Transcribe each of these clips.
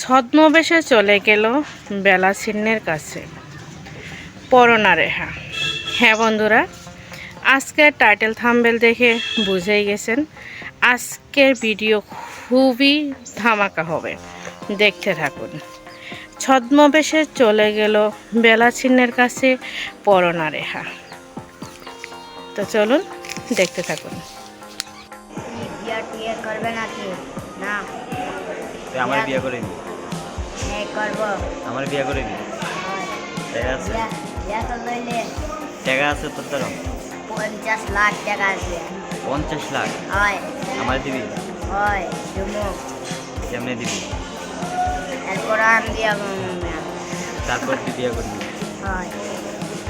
ছদ্মবেশে চলে গেল বেলা চিহ্নের কাছে। পরনা রেহা। হ্যাঁ বন্ধুরা, আজকের টাইটেল থাম্বেল দেখে বুঝেই গেছেন, আজকের ভিডিও খুবই ধামাকা হবে। দেখতে থাকুন। ছদ্মবেশে চলে গেল বেলা চিহ্নের কাছে পরনা রেহা। তো চলুন দেখতে থাকুন। করবে না। তুই আমার বিয়ে করে দিবি। হ্যাঁ আমার বিয়ে করে দিবি। টাকা আছে? বিয়া বিয়া টাকা আছে তোর তোর পঞ্চাশ লাখ টাকা আছে। পঞ্চাশ লাখ? হয়। আমার দিবি? হয় কেমনে দিবি? এরপর আন দিয়া তারপর তুই বিয়ে করবি? হয়।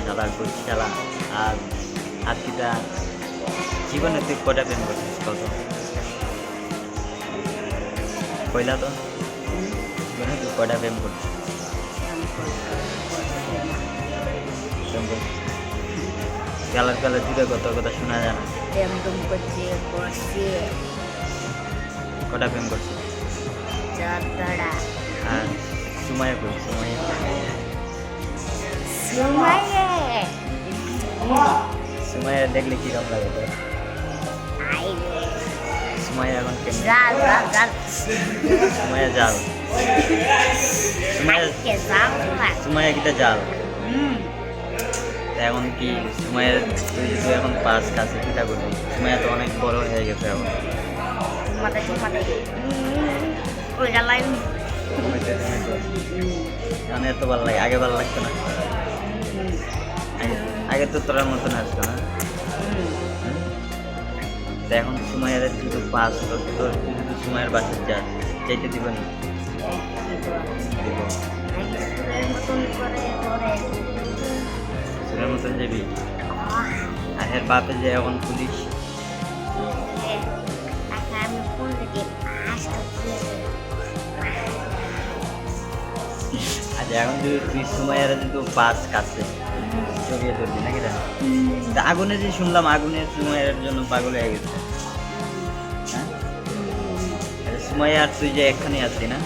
শালার করছি শালা। আর আর কিটা? জীবনে তুই কটা প্রেম করছিস কত কইলা তো? জীবনে তুই কটা প্রেম করছিস প্রেম করছিস কালার কালার দিলে কত কথা শোনা যায় না। টেম টুম করছে করছে। কটা প্রেম করছিস চতড়া আর সুমাইয়া কই? সুমাইয়া। সুমাইয়ে। সুমাইয়া দেখলে কীরকম লাগে তোর? সুমাইয়া এখন জাল জাল সুমাইয়া জাল। সুমাইয়া জাল কিটা এখন কি? সুমাইয়া তুই যদি এখন পাস কাছে কিটা করবি? সুমাইয়া তো অনেক বড় হয়ে গেছে এখন। মানে এত ভালো লাগে আগে ভালো লাগতো না। আগে- তো তোরার মতন আসতো না? তা এখন সুমাইয়ার শুধু পাস তুই যদি সুমাইয়ের বাসার চাইতে দিব না। সুরের মতন যাবি? আর এর বাপে যে এখন পুলিশ? আচ্ছা এখন যদি তুই সুমাইয়ার কাছে। ধরবি নাকি আগুনে যে শুনলাম আগুনের সুমাইয়ার জন্য পাগল হয়ে গেছে। সুমাইয়া আর তুই যে এখানে আছি না?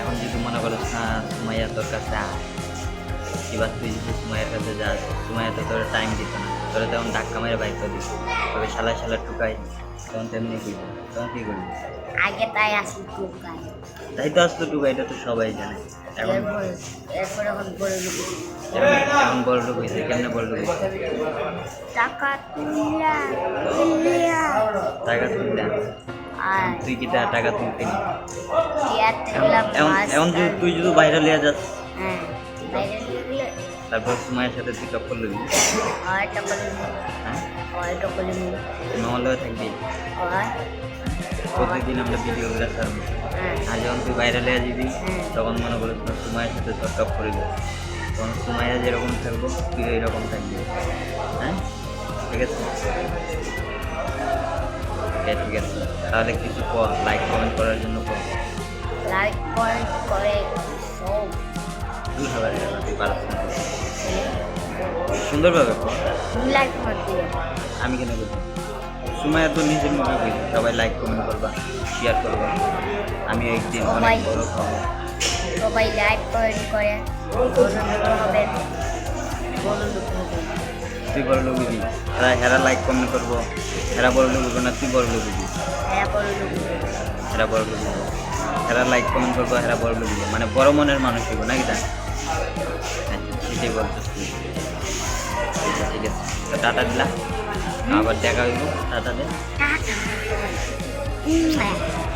এখন যদি মনে করো না সুমাইয়া তোর কাছে আয়। এবার তুই যদি সুমাইয়ার কাছে যাস সুমাইয়া তো তোর টাইম দিত না। তোরা তখন ধাক্কা মেরে বাইক দিস তবে শালা শালা টুকাই তখন তেমনি করবি তখন কী করবি? আগে তাই আসি তাই তো আসতো টুকা এটা তো সবাই জানে। এখন এরপর এখন এখন- এখন বড় লোক হয়েছে কেমনে বড় লোক টাকা তুলিয়া টাকা তুই কি টাকা তুলতে নি? এখন মাছ এখন যদি তুই যদি বাইরে লিয়ে যাস। হ্যাঁ তারপর সময়ের সাথে তুই টক্কর লবি হয় টকলি হ্যাঁ? হয় থাকবি? হয়। প্রতিদিন আমরা ভিডিওগুলো ছাড়বো। হ্যাঁ। আর যখন তুই বাইরে লিয়ে যাবি তখন মনে করো তোর সময়ের সাথে তোর টক করে যাবে তখন সময় যেরকম থাকব তুই এরকম থাকবি। হ্যাঁ? ঠিক আছে? ঠিক আছে। তাহলে কিছু কর লাইক কমেন্ট করার জন্য কর। লাইক করে করে সব তুই সবাই। সুন্দরভাবে লাইক আমি কেন করব? সময় তো নিজের মুখে বলি সবাই লাইক কমেন্ট করবা শেয়ার করবা। আমি একদিন অনেক সবাই- বড় হব। সবাই লাইক করে করে। হবে তুই বড় লোক হবি। হেরা হেরা লাইক কমেন্ট করব। হেরা বড় লোক না তুই বড় লোক হবে। হেরা বড় লোক হেরা লাইক কমেন্ট করব হেরা বড় লোক মানে বড় মনের মানুষ হব নাকি তা হ্যাঁ, সেটাই বলছিস তুই আচ্ছা, ঠিক আছে তো টাটা দিলা আবার দেখা হইব টাটা দে টাটা